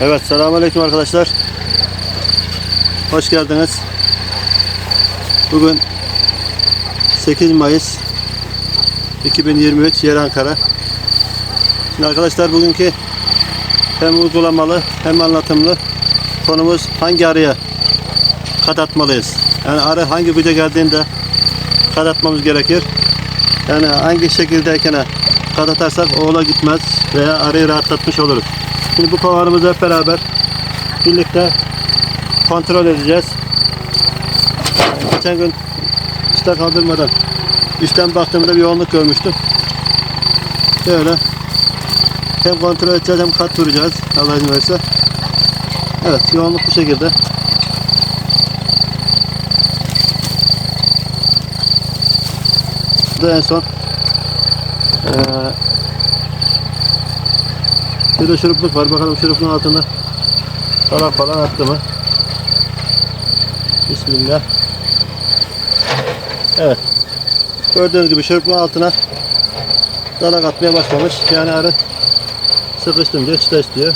Evet, selamünaleyküm arkadaşlar. Hoş geldiniz. Bugün 8 Mayıs 2023 yer Ankara. Şimdi arkadaşlar bugünkü hem uygulamalı hem anlatımlı konumuz hangi arıya kat atmalıyız? Yani arı hangi güce geldiğinde kat atmamız gerekir? Yani hangi şekildeyken kat atarsak oğula gitmez veya arıyı rahatlatmış oluruz. Şimdi bu konularımızı hep beraber birlikte kontrol edeceğiz. Geçen gün işte kaldırmadan üstten baktığımda bir yoğunluk görmüştüm. Böyle hem kontrol edeceğiz hem kat vuracağız Allah izin verirse. Evet yoğunluk bu şekilde. Da en son eee bir de var. Bakalım şurupluğun altında salak falan attı mı? Bismillah. Evet. Gördüğünüz gibi şurupluğun altına dalak atmaya başlamış. Yani arı sıkıştım diyor, çıta istiyor.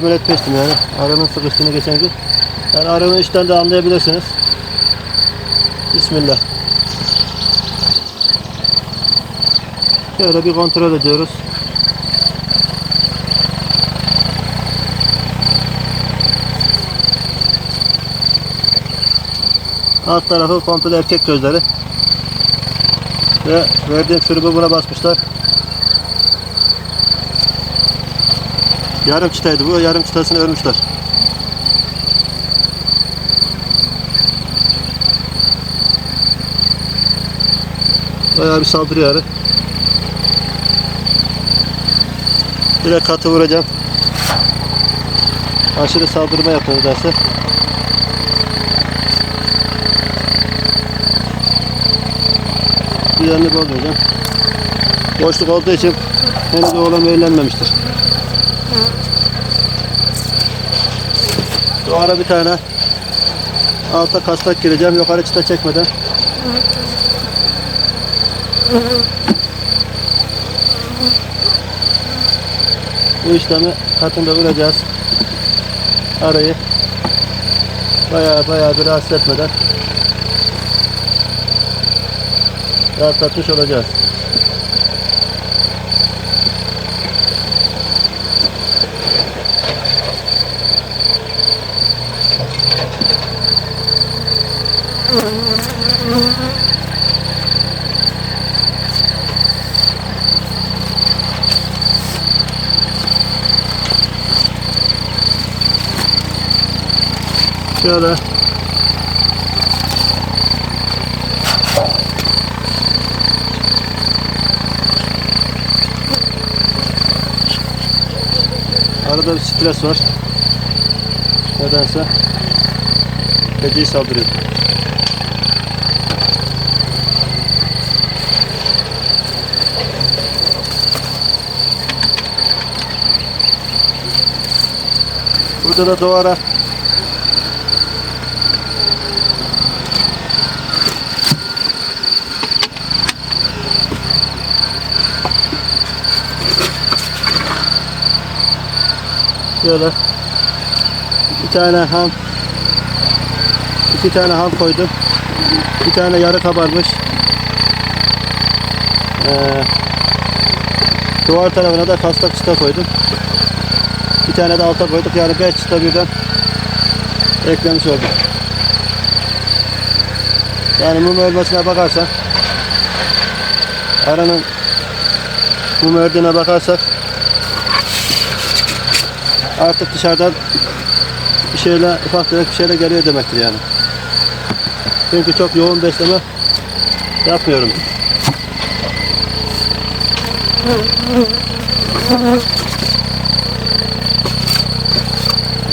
Tahmin etmiştim yani. Arının sıkıştığını geçen gün. Yani arının içten de anlayabilirsiniz. Bismillah. Şöyle bir kontrol ediyoruz. Alt tarafı komple erkek gözleri. Ve verdiğim şurubu buna basmışlar. Yarım çıtaydı bu. Yarım çıtasını örmüşler. Bayağı bir saldırıyor arı. Direkt katı vuracağım. Aşırı saldırma yapıyor derse. Yerini bozmayacağım. Boşluk olduğu için henüz oğlan eğlenmemiştir. Ara bir tane alta kastak gireceğim yukarı çıta çekmeden. Bu işlemi katında vuracağız. Arayı baya baya bir rahatsız etmeden rahatlatmış olacağız. Şöyle Arada bir stres var. Nedense feci saldırıyor. Burada da doğara Şöyle bir tane ham iki tane ham koydum. Bir tane yarı kabarmış. Ee, duvar tarafına da kastak çıta koydum. Bir tane de alta koyduk. Yani 5 çıta birden eklemiş olduk. Yani mum ölmesine bakarsan aranın mum ördüğüne bakarsak artık dışarıdan bir şeyle ufak tefek bir şeyle geliyor demektir yani. Çünkü çok yoğun besleme yapmıyorum.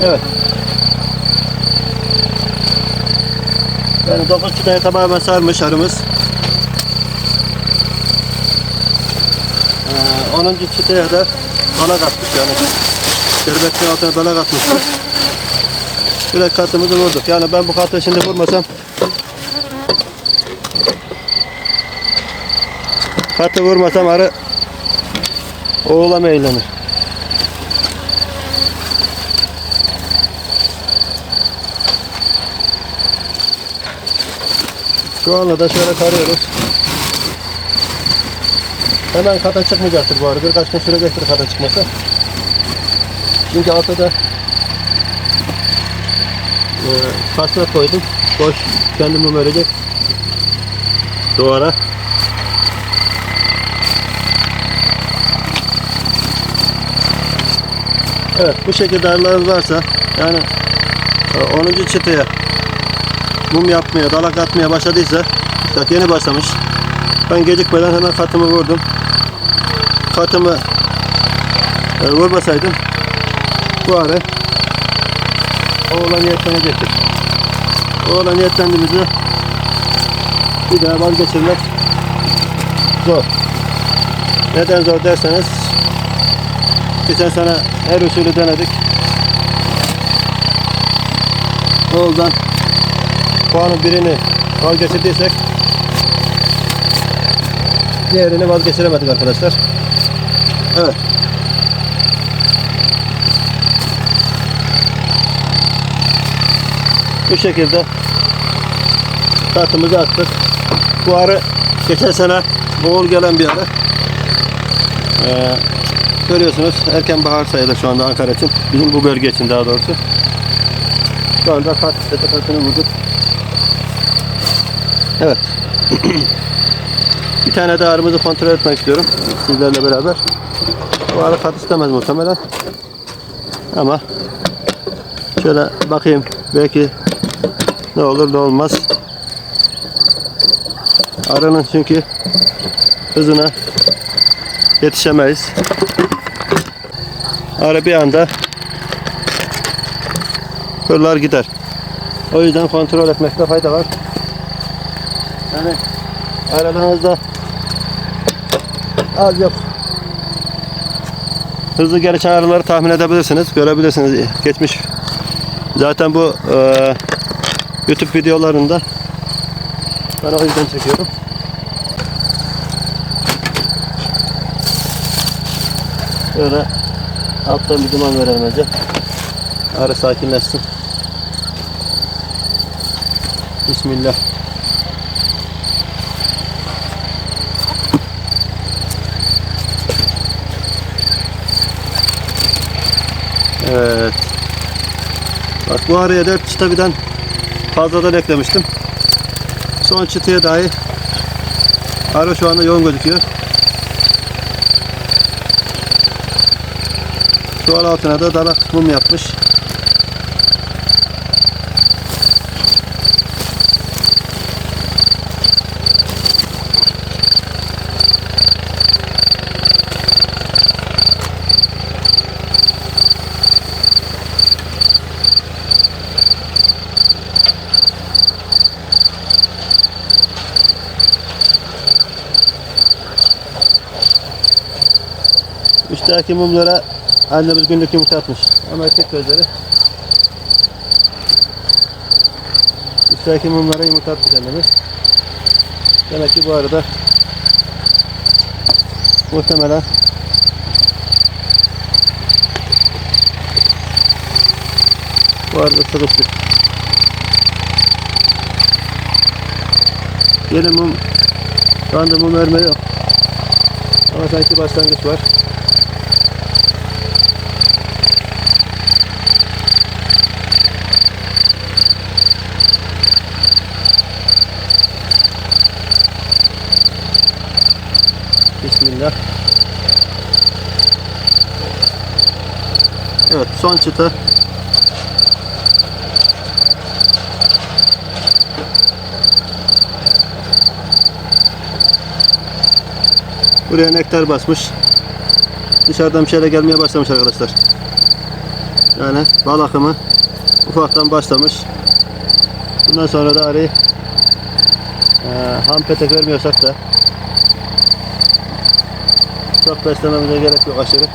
Evet. Yani 9 çıtaya tamamen sarmış arımız. Ee, 10. çıtaya da bala kattık yani. Şerbetin altına bala katmıştık. Direkt katımızı vurduk. Yani ben bu katı şimdi vurmasam katı vurmasam arı oğlama eğlenir. Şu anda da şöyle tarıyoruz. Hemen kata çıkmayacaktır bu arada. Birkaç gün sürecektir kata çıkması. Çünkü altta da e, kasnak koydum. Boş kendimi verecek. Duvara. Evet bu şekilde arılarınız varsa yani e, 10. çıtaya mum yapmaya, dalak atmaya başladıysa bak yeni başlamış. Ben gecikmeden hemen katımı vurdum. Katımı e, vurmasaydım bu arı oğlan niyetlenecektir. Oğlan niyetlendiğimizde bir daha vazgeçirmek zor. Neden zor derseniz geçen sene her usulü denedik. Oğuldan puanın birini vazgeçirdiysek diğerini vazgeçiremedik arkadaşlar. Evet. Bu şekilde tatımızı attık. Bu arı geçen sene boğul gelen bir arı. Ee, görüyorsunuz erken bahar sayılır şu anda Ankara için. Bizim bu bölge için daha doğrusu. Şu anda kat, tepe katını vurduk. Evet. bir tane daha arımızı kontrol etmek istiyorum sizlerle beraber. Bu arı kat istemez muhtemelen. Ama şöyle bakayım belki ne olur ne olmaz. Arının çünkü hızına yetişemeyiz. Arı bir anda fırlar gider. O yüzden kontrol etmekte fayda var. Yani aralarınızda az yok. Hızlı gelişen arıları tahmin edebilirsiniz, görebilirsiniz. Geçmiş zaten bu e, YouTube videolarında ben o yüzden çekiyorum. Böyle alttan bir duman verelim önce. Arı sakinleşsin. Bismillah. Evet. Bak bu araya 4 çıta birden fazladan eklemiştim. Son çıtaya dahi arı şu anda yoğun gözüküyor. Çuval altına da dalak mum yapmış. Üstteki mumlara annemiz günlük yumurta atmış. Ama erkek gözleri. Üstteki mumlara yumurta atmış annemiz. Demek ki bu arada muhtemelen bu arada sıkıştık. Yeni mum şu anda mum verme yok. Ama sanki başlangıç var. Bismillah. Evet son çıta. Buraya nektar basmış. Dışarıdan bir şeyler gelmeye başlamış arkadaşlar. Yani bal akımı ufaktan başlamış. Bundan sonra da arayı e, ham petek vermiyorsak da Çok beslememize gerek yok aşırı.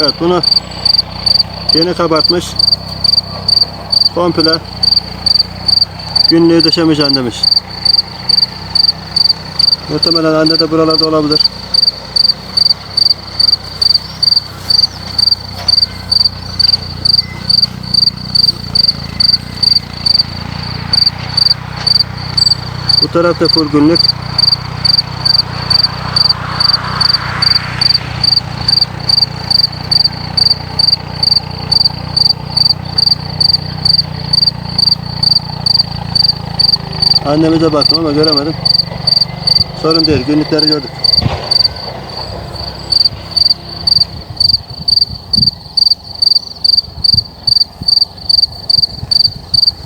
Evet bunu yeni kabartmış. Komple günlüğü döşemeyeceğim demiş. Muhtemelen anne de buralarda olabilir. Bu tarafta full günlük. Annemize baktım ama göremedim. Sorun değil. Günlükleri gördük.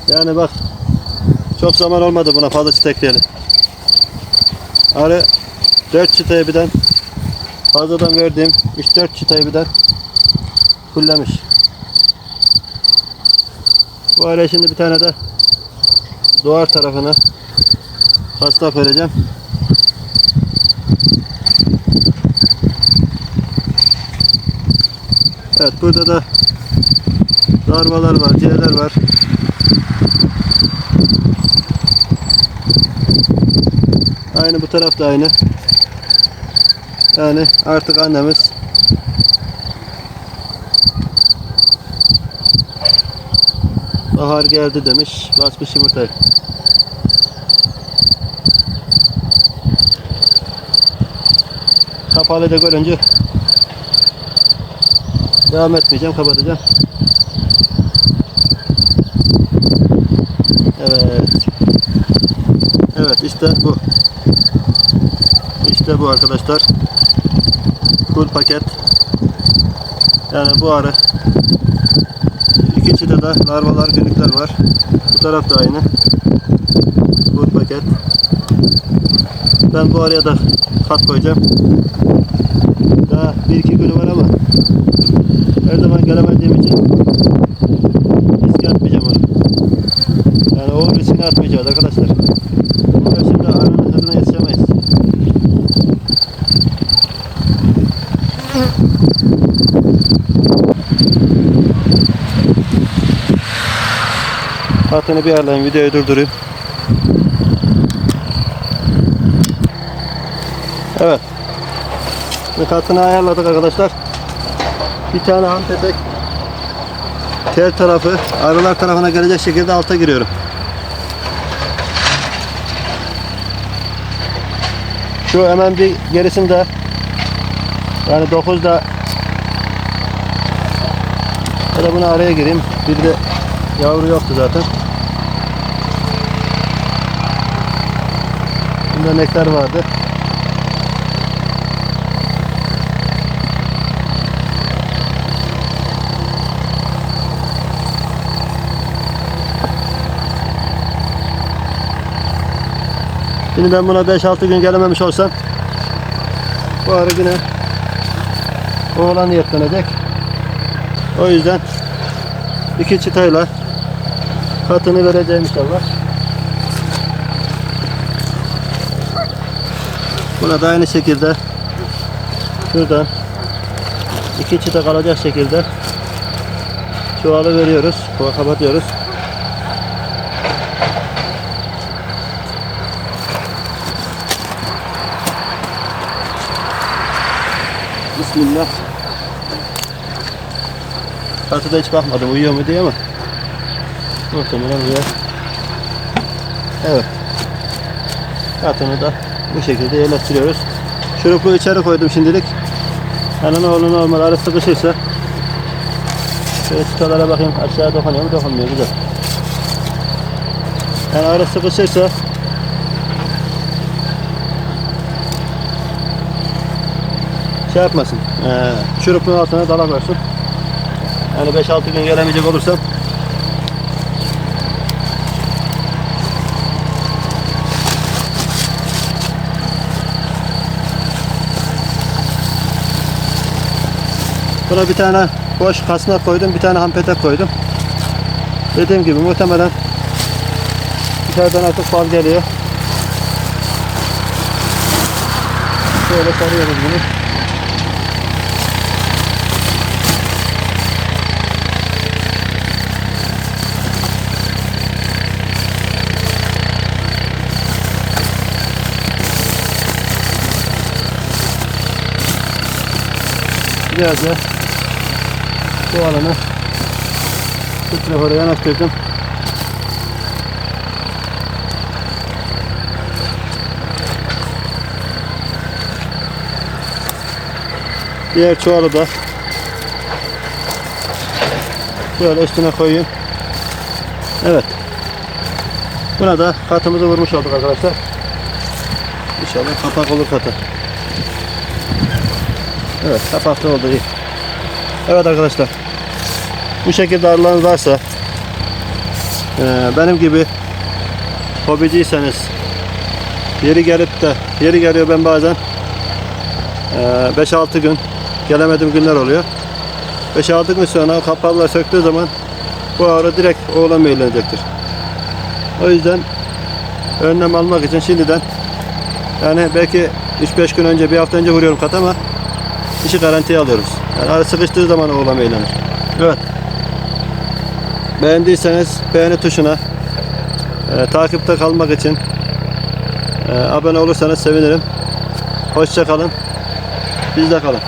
Yani bak çok zaman olmadı buna fazla çıta ekleyelim. Arı 4 çıtayı birden fazladan verdiğim 3-4 çıtayı birden fullemiş. Bu şimdi bir tane de duvar tarafına pasta vereceğim. Evet burada da darbalar var, ciğerler var. Aynı bu tarafta aynı. Yani artık annemiz bahar geldi demiş. Basmış yumurtayı. Kapalı da görünce devam etmeyeceğim, kapatacağım. Evet. Evet işte bu. İşte bu arkadaşlar. Full paket. Yani bu arı. İkinci de de larvalar, günlükler var. Bu taraf da aynı. Full paket. Ben bu araya da kat koyacağım. Daha bir iki günü var ama her zaman gelemediğim için riske atmayacağım onu. Yani o riskini atmayacağız arkadaşlar. Bunlar şimdi arının hızına yetişemeyiz. Hatını bir ayarlayayım, videoyu durdurayım. Evet. Katını ayarladık arkadaşlar. Bir tane ham tepek tel tarafı arılar tarafına gelecek şekilde alta giriyorum. Şu hemen bir gerisinde yani 9'da ya da bunu araya gireyim. Bir de yavru yoktu zaten. Bunda nektar vardı. Şimdi ben buna 5-6 gün gelememiş olsam bu arı yine oğlan niyetlenecek. O yüzden iki çıtayla katını vereceğim inşallah. Buna da aynı şekilde şuradan iki çıta kalacak şekilde çuvalı veriyoruz. Kapatıyoruz. Bismillah. Katıda hiç bakmadım uyuyor mu diye ama muhtemelen uyuyor. Evet. Katını da bu şekilde yerleştiriyoruz. Şuruplu içeri koydum şimdilik. Yani ne olur ne olmaz arı sıkışırsa şöyle çıtalara bakayım aşağıya dokunuyor mu dokunmuyor güzel. Yani arı sıkışırsa şey yapmasın. E, çürüklüğün altına dalak versin. Yani 5-6 gün gelemeyecek olursam Buna bir tane boş kasna koydum, bir tane hampete koydum. Dediğim gibi muhtemelen dışarıdan artık fal geliyor. Şöyle sarıyoruz bunu. Güzelce bu alanı filtre yanaştırdım. Diğer çuvalı da şöyle üstüne koyayım. Evet. Buna da katımızı vurmuş olduk arkadaşlar. İnşallah kapak olur katı. Evet kapaklı oldu iyi. Evet arkadaşlar. Bu şekilde arılarınız varsa eee, benim gibi hobiciyseniz yeri gelip de yeri geliyor ben bazen eee, 5-6 gün gelemediğim günler oluyor. 5-6 gün sonra kapaklar söktüğü zaman bu arı direkt oğlan meyillenecektir. O yüzden önlem almak için şimdiden yani belki 3-5 gün önce bir hafta önce vuruyorum kat ama işi garantiye alıyoruz. Yani arı sıkıştığı zaman oğlan meyillenir. Evet. Beğendiyseniz beğeni tuşuna e, takipte kalmak için e, abone olursanız sevinirim. Hoşça kalın. Bizde kalın.